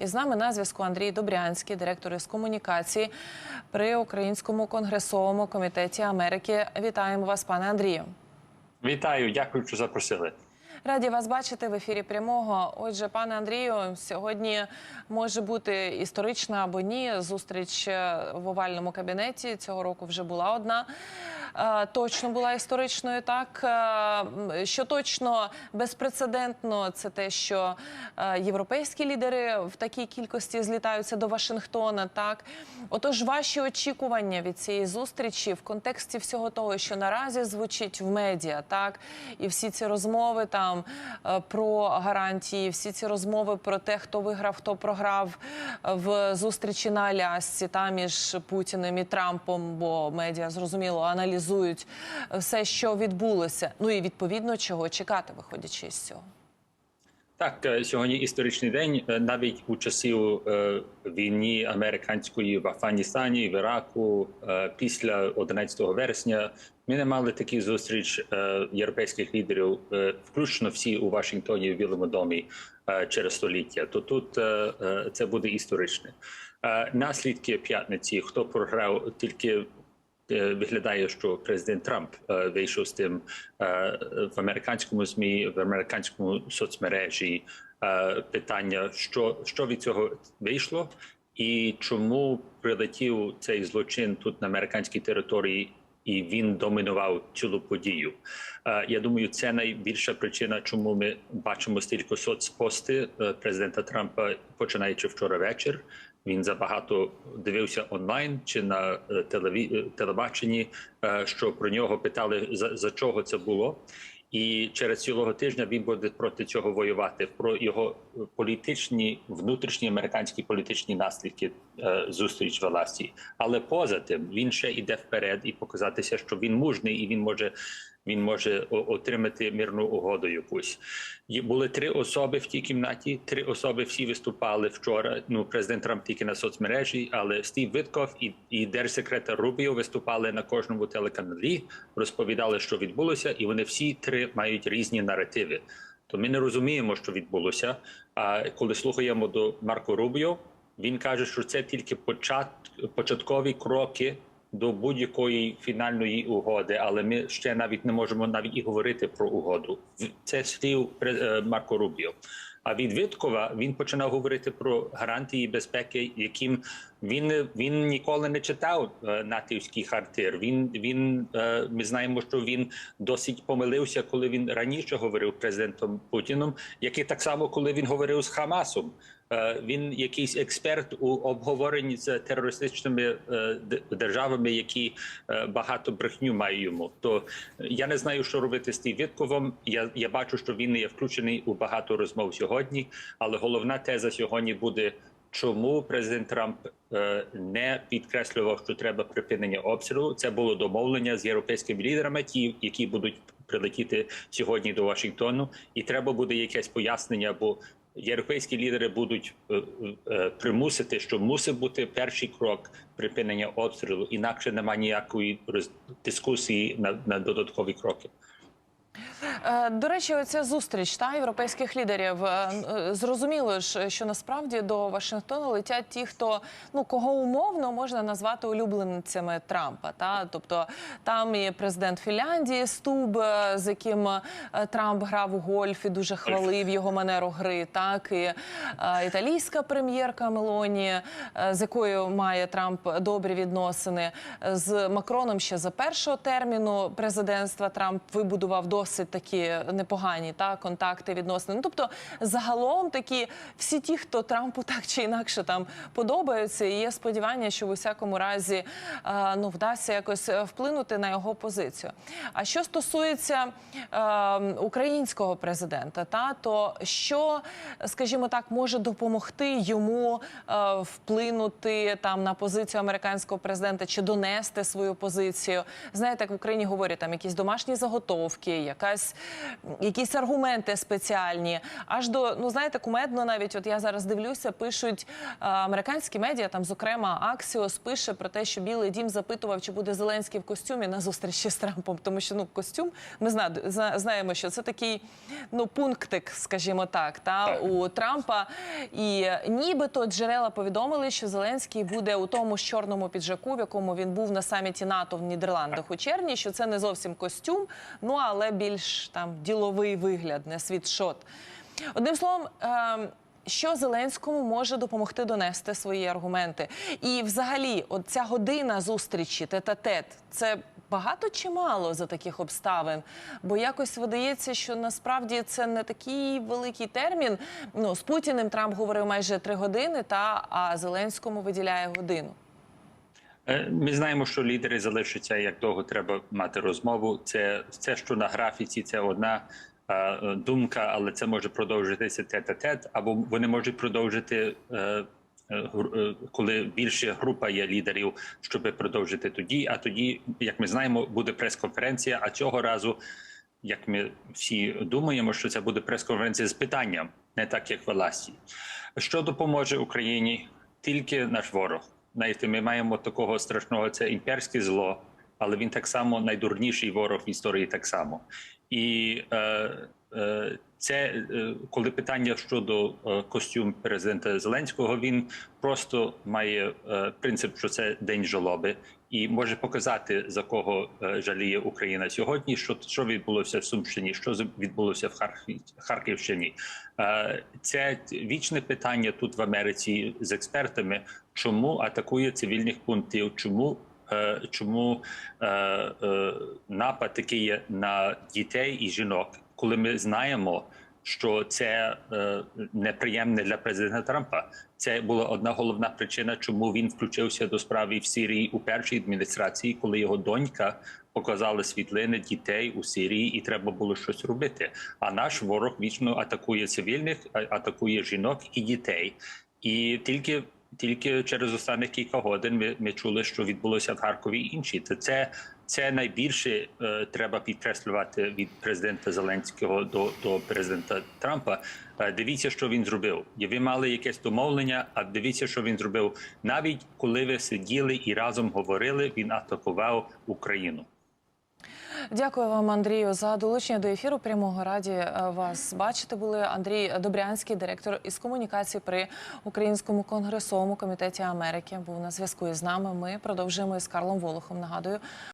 І з нами на зв'язку Андрій Добрянський, директор із комунікації при Українському конгресовому комітеті Америки. Вітаємо вас, пане Андрію. Вітаю, дякую, що запросили. Раді вас бачити в ефірі прямого. Отже, пане Андрію, сьогодні може бути історична або ні. Зустріч в овальному кабінеті цього року вже була одна. Е, Точно була історичною. Так Е, що точно безпрецедентно, це те, що е, європейські лідери в такій кількості злітаються до Вашингтона. Так, отож, ваші очікування від цієї зустрічі в контексті всього того, що наразі звучить в медіа, так і всі ці розмови там про гарантії, всі ці розмови про те, хто виграв, хто програв в зустрічі на Алясці та між Путіним і Трампом, бо медіа зрозуміло аналізують все, що відбулося. Ну і відповідно чого чекати, виходячи з цього. Так, е, сьогодні історичний день. Е, Навіть у часів е, війни американської в Афганістані, в Іраку, е, після 11 вересня, ми не мали такі зустріч е, європейських лідерів, е, включно всі у Вашингтоні в Білому домі е, через століття. То тут е, е, це буде історичне. Е, Наслідки п'ятниці, хто програв, тільки Е, виглядає, що президент Трамп е, вийшов з тим е, в американському змі, в американському соцмережі е, питання, що, що від цього вийшло, і чому прилетів цей злочин тут на американській території. І він домінував цілу подію. Е, Я думаю, це найбільша причина, чому ми бачимо стільки соцпости е, президента Трампа, починаючи вчора вечір. Він забагато дивився онлайн чи на е, телеві... е, телебаченні, е, що про нього питали за, за чого це було. І через цілого тижня він буде проти цього воювати про його політичні внутрішні американські політичні наслідки е, зустріч в Аласі. Але поза тим він ще йде вперед і показатися, що він мужний і він може. Він може отримати мирну угоду якусь. Були три особи в тій кімнаті. Три особи всі виступали вчора. Ну, президент Трамп тільки на соцмережі, але Стів Витков і, і держсекретар Рубіо виступали на кожному телеканалі, розповідали, що відбулося, і вони всі три мають різні наративи. То ми не розуміємо, що відбулося. А коли слухаємо до Марко Рубіо, він каже, що це тільки почат, початкові кроки до будь-якої фінальної угоди, але ми ще навіть не можемо навіть і говорити про угоду. Це слів е, Марко Рубіо. А від Виткова він починав говорити про гарантії безпеки, яким він він ніколи не читав е, натівський хартир. Він він е, ми знаємо, що він досить помилився, коли він раніше говорив президентом Путіном, як і так само, коли він говорив з Хамасом. Е, Він якийсь експерт у обговоренні з терористичними е, державами, які е, багато брехню мають йому. То я не знаю, що робити з тим Вітковим. Я, я бачу, що він є включений у багато розмов сьогодні. Але головна теза сьогодні буде. Чому президент Трамп не підкреслював, що треба припинення обстрілу? Це було домовлення з європейськими лідерами, ті, які будуть прилетіти сьогодні до Вашингтону, і треба буде якесь пояснення, бо європейські лідери будуть е, е, примусити, що мусить бути перший крок припинення обстрілу, інакше немає ніякої дискусії на, на додаткові кроки. Е, До речі, оця зустріч та європейських лідерів е, е, зрозуміло ж, що насправді до Вашингтона летять ті, хто ну кого умовно можна назвати улюбленцями Трампа. Та тобто там і президент Фінляндії Стуб, з яким Трамп грав у гольф і дуже хвалив його манеру гри. Так і італійська прем'єрка Мелоні, з якою має Трамп добрі відносини з Макроном ще за першого терміну президентства Трамп вибудував досить такі непогані та контакти відносини. Ну, тобто, загалом такі всі ті, хто Трампу так чи інакше там подобаються, і є сподівання, що в усякому разі е, ну вдасться якось е, вплинути на його позицію. А що стосується е, українського президента, та то що, скажімо так, може допомогти йому е, вплинути там на позицію американського президента чи донести свою позицію? Знаєте, як в Україні говорять там якісь домашні заготовки, якась якісь аргументи спеціальні. Аж до ну знаєте, кумедно навіть. От я зараз дивлюся, пишуть е, американські медіа, там зокрема Axios пише про те, що Білий Дім запитував, чи буде Зеленський в костюмі на зустрічі з Трампом, тому що ну костюм ми зна, зна- знаємо, що це такий ну пунктик, скажімо так, та у Трампа. І нібито джерела повідомили, що Зеленський буде у тому ж чорному піджаку, в якому він був на саміті НАТО в Нідерландах у червні. Що це не зовсім костюм, ну але більш там діловий вигляд, не світшот. Одним словом. ем, що Зеленському може допомогти донести свої аргументи? І, взагалі, от ця година зустрічі тет-а-тет, це багато чи мало за таких обставин? Бо якось видається, що насправді це не такий великий термін. Ну з Путіним Трамп говорив майже три години, та а Зеленському виділяє годину. Е, Ми знаємо, що лідери залишаться, як довго треба мати розмову. Це це, що на графіці, це одна е, думка, але це може продовжитися тет-а-тет, або вони можуть продовжити. е, е, е, Коли більше група є лідерів, щоб продовжити тоді. А тоді, як ми знаємо, буде прес-конференція. А цього разу, як ми всі думаємо, що це буде прес-конференція з питанням, не так як в Аласі. Що допоможе Україні? Тільки наш ворог. Знаєте, ми маємо такого страшного це імперське зло, але він так само найдурніший ворог в історії так само. І е, це е, коли питання щодо е, костюм президента Зеленського, він просто має е, принцип, що це день жалоби, і може показати за кого е, жаліє Україна сьогодні. Що що відбулося в Сумщині, що відбулося в Харківщині. Е, Це вічне питання тут в Америці з експертами, чому атакує цивільних пунктів, чому. е, Чому е, е, напад такий на дітей і жінок, коли ми знаємо, що це е, неприємне для президента Трампа? Це була одна головна причина, чому він включився до справи в Сирії у першій адміністрації, коли його донька показала світлини дітей у Сирії, і треба було щось робити. А наш ворог вічно атакує цивільних, атакує жінок і дітей. І тільки тільки через останніх кілька годин ми, ми чули, що відбулося в Харкові інші. Це, це найбільше е, треба підкреслювати від президента Зеленського до, до президента Трампа. Е, дивіться, що він зробив. І ви мали якесь домовлення, а дивіться, що він зробив. Навіть коли ви сиділи і разом говорили, він атакував Україну. Дякую вам, Андрію, за долучення до ефіру. Прямого раді е, вас бачити були. Андрій Добрянський, директор із комунікації при Українському конгресовому комітеті Америки, був на зв'язку із нами. Ми продовжуємо із Карлом Волохом. Нагадую.